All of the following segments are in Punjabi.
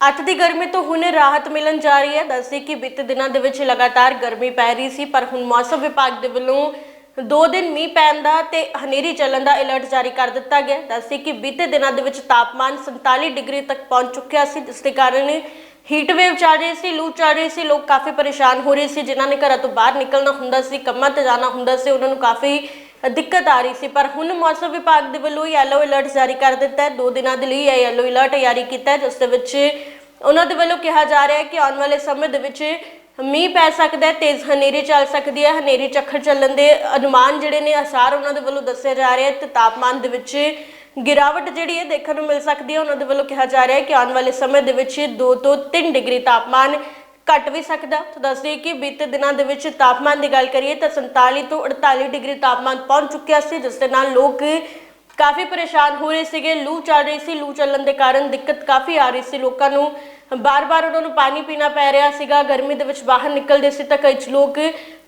ਅੱਤ ਦੀ ਗਰਮੀ ਤੋਂ ਹੁਣ ਰਾਹਤ ਮਿਲਣ ਜਾ ਰਹੀ ਹੈ। ਦੱਸਦੇ ਕਿ ਬੀਤੇ ਦਿਨਾਂ ਦੇ ਵਿੱਚ ਲਗਾਤਾਰ ਗਰਮੀ ਪੈ ਰਹੀ ਸੀ, ਪਰ ਹੁਣ ਮੌਸਮ ਵਿਭਾਗ ਦੇ ਵੱਲੋਂ ਦੋ ਦਿਨ ਮੀਂਹ ਪੈਣ ਦਾ ਤੇ ਹਨੇਰੀ ਚੱਲਣ ਦਾ ਅਲਰਟ ਜਾਰੀ ਕਰ ਦਿੱਤਾ ਗਿਆ ਦੱਸਦੇ ਕਿ ਬੀਤੇ ਦਿਨਾਂ ਦੇ ਵਿੱਚ ਤਾਪਮਾਨ 47 ਡਿਗਰੀ ਤੱਕ ਪਹੁੰਚ ਚੁੱਕਿਆ ਸੀ, ਜਿਸ ਦੇ ਕਾਰਨ ਹੀਟ ਵੇਵ ਚੱਲ ਰਹੀ ਸੀ, ਲੂ ਚੱਲ ਰਹੀ ਸੀ, ਲੋਕ ਕਾਫੀ ਪਰੇਸ਼ਾਨ ਹੋ ਰਹੇ ਸੀ। ਜਿਨ੍ਹਾਂ ਨੇ ਘਰਾਂ ਤੋਂ ਬਾਹਰ ਨਿਕਲਣਾ ਹੁੰਦਾ ਸੀ, ਕੰਮਾਂ ਤੇ ਜਾਣਾ ਹੁੰਦਾ ਸੀ, ਉਹਨਾਂ ਨੂੰ ਕਾਫੀ ਦਿੱਕਤ ਆ ਰਹੀ ਸੀ, ਪਰ ਹੁਣ ਮੌਸਮ ਵਿਭਾਗ ਦੇ ਵੱਲੋਂ ਯੈਲੋ ਅਲਰਟ ਜਾਰੀ ਕਰ ਦਿੱਤਾ ਹੈ। ਦੋ ਦਿਨਾਂ ਦੇ ਲਈ ਇਹ ਯੈਲੋ ਅਲਰਟ ਜਾਰੀ ਕੀਤਾ ਹੈ, ਜਿਸ ਦੇ ਵਿੱਚ ਉਹਨਾਂ ਦੇ ਵੱਲੋਂ ਕਿਹਾ ਜਾ ਰਿਹਾ ਹੈ ਕਿ ਆਉਣ ਵਾਲੇ ਸਮੇਂ ਦੇ ਵਿੱਚ ਮੀਂਹ ਪੈ ਸਕਦਾ ਹੈ, ਤੇਜ਼ ਹਨੇਰੀ ਚੱਲ ਸਕਦੀ ਹੈ। ਹਨੇਰੀ ਝੱਖੜ ਚੱਲਣ ਦੇ ਅਨੁਮਾਨ ਜਿਹੜੇ ਨੇ, ਅਸਾਰ ਉਹਨਾਂ ਦੇ ਵੱਲੋਂ ਦੱਸੇ ਜਾ ਰਹੇ ਤੇ ਤਾਪਮਾਨ ਦੇ ਵਿੱਚ ਗਿਰਾਵਟ ਜਿਹੜੀ ਹੈ ਦੇਖਣ ਨੂੰ ਮਿਲ ਸਕਦੀ ਹੈ। ਉਹਨਾਂ ਦੇ ਵੱਲੋਂ ਕਿਹਾ ਜਾ ਰਿਹਾ ਹੈ ਕਿ ਆਉਣ ਵਾਲੇ ਸਮੇਂ ਦੇ ਵਿੱਚ 2 ਤੋਂ 3 ਡਿਗਰੀ ਤਾਪਮਾਨ ਘਟ ਵੀ ਸਕਦਾ। ਤਾਂ ਦੱਸ ਦਈਏ ਕਿ ਬੀਤੇ ਦਿਨਾਂ ਦੇ ਵਿੱਚ ਤਾਪਮਾਨ ਦੀ ਗੱਲ ਕਰੀਏ ਤਾਂ 47 ਤੋਂ 48 ਡਿਗਰੀ ਤਾਪਮਾਨ ਪਹੁੰਚ ਚੁੱਕਿਆ ਸੀ, ਜਿਸ ਦੇ ਨਾਲ ਲੋਕ ਕਾਫੀ ਪਰੇਸ਼ਾਨ ਹੋ ਰਹੇ ਸੀਗੇ। ਲੂ ਚੱਲ ਰਹੀ ਸੀ, ਲੂ ਚੱਲਣ ਦੇ ਕਾਰਨ ਦਿੱਕਤ ਕਾਫੀ ਆ ਰਹੀ ਸੀ। ਲੋਕਾਂ ਨੂੰ ਬਾਰ-ਬਾਰ ਉਹਨਾਂ ਨੂੰ ਪਾਣੀ ਪੀਣਾ ਪੈ ਰਿਹਾ ਸੀਗਾ। ਗਰਮੀ ਦੇ ਵਿੱਚ ਬਾਹਰ ਨਿਕਲਦੇ ਸੀ ਤਾਂ ਕਈ ਲੋਕ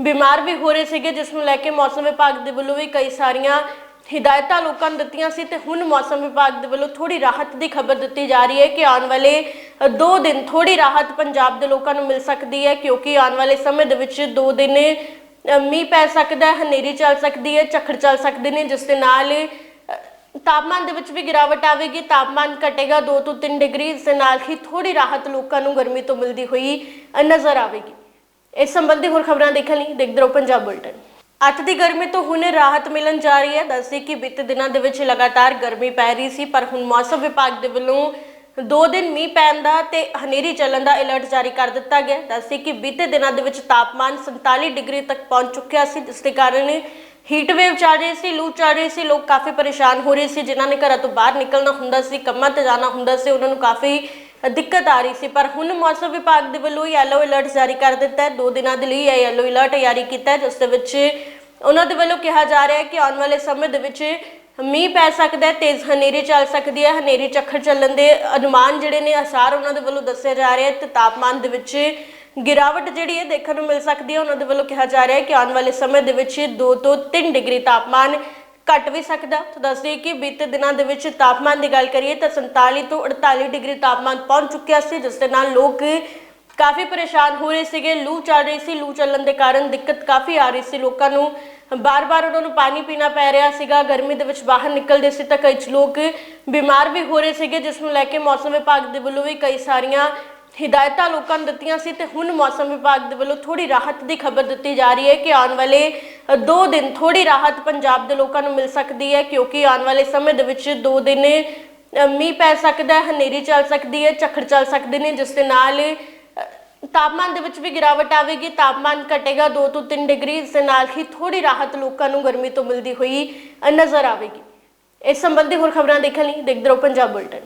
ਬਿਮਾਰ ਵੀ ਹੋ ਰਹੇ ਸੀਗੇ, ਜਿਸ ਨੂੰ ਲੈ ਕੇ ਮੌਸਮ ਵਿਭਾਗ ਦੇ ਵੱਲੋਂ ਵੀ ਕਈ ਸਾਰੀਆਂ ਹਿਦਾਇਤਾਂ ਲੋਕਾਂ ਨੂੰ ਦਿੱਤੀਆਂ ਸੀ ਤੇ ਹੁਣ ਮੌਸਮ ਵਿਭਾਗ ਦੇ ਵੱਲੋਂ ਥੋੜੀ ਰਾਹਤ ਦੀ ਖਬਰ ਦਿੱਤੀ ਜਾ ਰਹੀ ਹੈ ਕਿ ਆਉਣ ਵਾਲੇ 2 ਦਿਨ ਥੋੜੀ ਰਾਹਤ ਪੰਜਾਬ ਦੇ ਲੋਕਾਂ ਨੂੰ ਮਿਲ ਸਕਦੀ ਹੈ ਕਿਉਂਕਿ ਆਉਣ ਵਾਲੇ ਸਮੇਂ ਦੇ ਵਿੱਚ 2 ਦਿਨ ਮੀਂਹ ਪੈ ਸਕਦਾ ਹੈ, ਹਨੇਰੀ ਚੱਲ ਸਕਦੀ ਹੈ, ਝੱਖੜ ਚੱਲ ਸਕਦੇ ਨੇ, ਜਿਸ ਦੇ ਨਾਲ ਤਾਪਮਾਨ ਦੇ ਵਿੱਚ ਵੀ ਗਿਰਾਵਟ ਆਵੇਗੀ, ਤਾਪਮਾਨ ਘਟੇਗਾ 2 ਤੋਂ 3 ਡਿਗਰੀ ਇਸ ਦੇ ਨਾਲ ਹੀ ਥੋੜੀ ਰਾਹਤ ਲੋਕਾਂ ਨੂੰ ਗਰਮੀ ਤੋਂ ਮਿਲਦੀ ਹੋਈ ਨਜ਼ਰ ਆਵੇਗੀ। ਇਸ ਸੰਬੰਧੀ ਹੋਰ ਖਬਰਾਂ ਦੇਖਣ ਲਈ ਦੇਖਦੇ ਰਹੋ ਪੰਜਾਬ ਬੁਲਟਨ। ਅੱਤ ਦੀ ਗਰਮੀ ਤੋਂ ਹੁਣ ਰਾਹਤ ਮਿਲਣ ਜਾ ਰਹੀ ਹੈ। ਦੱਸਦੇ ਕਿ ਬੀਤੇ ਦਿਨਾਂ ਦੇ ਵਿੱਚ ਲਗਾਤਾਰ ਗਰਮੀ ਪੈ ਰਹੀ ਸੀ, ਪਰ ਹੁਣ ਮੌਸਮ ਵਿਭਾਗ ਦੇ ਵੱਲੋਂ ਦੋ ਦਿਨ ਮੀਂਹ ਪੈਣ ਦਾ ਤੇ ਹਨੇਰੀ ਚੱਲਣ ਦਾ ਅਲਰਟ ਜਾਰੀ ਕਰ ਦਿੱਤਾ ਗਿਆ ਦੱਸਦੇ ਕਿ ਬੀਤੇ ਦਿਨਾਂ ਦੇ ਵਿੱਚ ਤਾਪਮਾਨ 47 ਡਿਗਰੀ ਤੱਕ ਪਹੁੰਚ ਚੁੱਕਿਆ ਸੀ, ਜਿਸ ਦੇ ਕਾਰਨ ਹੀਟ ਵੇਵ ਚੱਲ ਰਹੀ ਸੀ, ਲੂ ਚੱਲ ਰਹੀ ਸੀ, ਲੋਕ ਕਾਫੀ ਪਰੇਸ਼ਾਨ ਹੋ ਰਹੇ ਸੀ। ਜਿਨ੍ਹਾਂ ਨੇ ਘਰਾਂ ਤੋਂ ਬਾਹਰ ਨਿਕਲਣਾ ਹੁੰਦਾ ਸੀ, ਕੰਮਾਂ ਤੇ ਜਾਣਾ ਹੁੰਦਾ ਸੀ, ਉਹਨਾਂ ਨੂੰ ਕਾਫੀ ਦਿੱਕਤ ਆ ਰਹੀ ਸੀ, ਪਰ ਹੁਣ ਮੌਸਮ ਵਿਭਾਗ ਦੇ ਵੱਲੋਂ ਯੈਲੋ ਅਲਰਟ ਜਾਰੀ ਕਰ ਦਿੱਤਾ ਹੈ। ਦੋ ਦਿਨਾਂ ਦੇ ਲਈ ਇਹ ਯੈਲੋ ਅਲਰਟ ਜਾਰੀ ਕੀਤਾ ਹੈ, ਜਿਸ ਦੇ ਵਿੱਚ ਉਹਨਾਂ ਦੇ ਵੱਲੋਂ ਕਿਹਾ ਜਾ ਰਿਹਾ ਹੈ ਕਿ ਆਉਣ ਵਾਲੇ ਸਮੇਂ ਦੇ ਵਿੱਚ ਮੀਂਹ ਪੈ ਸਕਦਾ ਹੈ, ਤੇਜ਼ ਹਨੇਰੀ ਚੱਲ ਸਕਦੀ ਹੈ। ਹਨੇਰੀ ਚੱਖੜ ਚੱਲਣ ਦੇ ਅਨੁਮਾਨ ਜਿਹੜੇ ਨੇ, ਅਸਾਰ ਉਹਨਾਂ ਦੇ ਵੱਲੋਂ ਦੱਸੇ ਜਾ ਰਹੇ ਤੇ ਤਾਪਮਾਨ ਦੇ ਵਿੱਚ ਗਿਰਾਵਟ ਜਿਹੜੀ ਹੈ ਦੇਖਣ ਨੂੰ ਮਿਲ ਸਕਦੀ ਹੈ। ਉਹਨਾਂ ਦੇ ਵੱਲੋਂ ਕਿਹਾ ਜਾ ਰਿਹਾ ਹੈ ਕਿ ਆਉਣ ਵਾਲੇ ਸਮੇਂ ਦੇ ਵਿੱਚ 2 ਤੋਂ 3 ਡਿਗਰੀ ਤਾਪਮਾਨ ਘਟ ਵੀ ਸਕਦਾ। ਤਾਂ ਦੱਸ ਦਈਏ ਕਿ ਬੀਤੇ ਦਿਨਾਂ ਦੇ ਵਿੱਚ ਤਾਪਮਾਨ ਦੀ ਗੱਲ ਕਰੀਏ ਤਾਂ 47 ਤੋਂ 48 ਡਿਗਰੀ ਤਾਪਮਾਨ ਪਹੁੰਚ ਚੁੱਕਿਆ ਸੀ, ਜਿਸ ਦੇ ਨਾਲ ਲੋਕ ਕਾਫੀ ਪਰੇਸ਼ਾਨ ਹੋ ਰਹੇ ਸੀਗੇ। ਲੂ ਚੱਲ ਰਹੀ ਸੀ, ਲੂ ਚੱਲਣ ਦੇ ਕਾਰਨ ਦਿੱਕਤ ਕਾਫੀ ਆ ਰਹੀ ਸੀ। ਲੋਕਾਂ ਨੂੰ ਬਾਰ-ਬਾਰ ਉਹਨਾਂ ਨੂੰ ਪਾਣੀ ਪੀਣਾ ਪੈ ਰਿਹਾ ਸੀਗਾ। ਗਰਮੀ ਦੇ ਵਿੱਚ ਬਾਹਰ ਨਿਕਲਦੇ ਸੀ ਤਾਂ ਕਈ ਲੋਕ ਬਿਮਾਰ ਵੀ ਹੋ ਰਹੇ ਸੀਗੇ, ਜਿਸ ਨੂੰ ਲੈ ਕੇ ਮੌਸਮ ਵਿਭਾਗ ਦੇ ਵੱਲੋਂ ਵੀ ਕਈ ਸਾਰੀਆਂ ਹਿਦਾਇਤਾਂ ਲੋਕਾਂ ਨੂੰ ਦਿੱਤੀਆਂ ਸੀ। ਤੇ ਹੁਣ ਮੌਸਮ ਵਿਭਾਗ ਦੇ ਵੱਲੋਂ ਥੋੜੀ ਰਾਹਤ ਦੀ ਖਬਰ ਦਿੱਤੀ ਜਾ ਰਹੀ ਹੈ ਕਿ ਆਉਣ ਵਾਲੇ ਦੋ ਦਿਨ ਥੋੜੀ ਰਾਹਤ ਪੰਜਾਬ ਦੇ ਲੋਕਾਂ ਨੂੰ ਮਿਲ ਸਕਦੀ ਹੈ, ਕਿਉਂਕਿ ਆਉਣ ਵਾਲੇ ਸਮੇਂ ਦੇ ਵਿੱਚ ਦੋ ਦਿਨ ਮੀਂਹ ਪੈ ਸਕਦਾ ਹੈ, ਹਨੇਰੀ ਚੱਲ ਸਕਦੀ ਹੈ, ਝੱਖੜ ਚੱਲ ਸਕਦੇ ਨੇ, ਜਿਸ ਦੇ ਨਾਲ ਤਾਪਮਾਨ ਦੇ ਵਿੱਚ ਵੀ ਗਿਰਾਵਟ ਆਵੇਗੀ, ਤਾਪਮਾਨ ਘਟੇਗਾ 2 ਤੋਂ 3 ਡਿਗਰੀ ਇਸ ਦੇ ਨਾਲ ਹੀ ਥੋੜੀ ਰਾਹਤ ਲੋਕਾਂ ਨੂੰ ਗਰਮੀ ਤੋਂ ਮਿਲਦੀ ਹੋਈ ਨਜ਼ਰ ਆਵੇਗੀ। ਇਸ ਸੰਬੰਧੀ ਹੋਰ ਖਬਰਾਂ ਦੇਖਣ ਲਈ ਦੇਖਦੇ ਰਹੋ ਪੰਜਾਬ ਬੁਲਟਨ।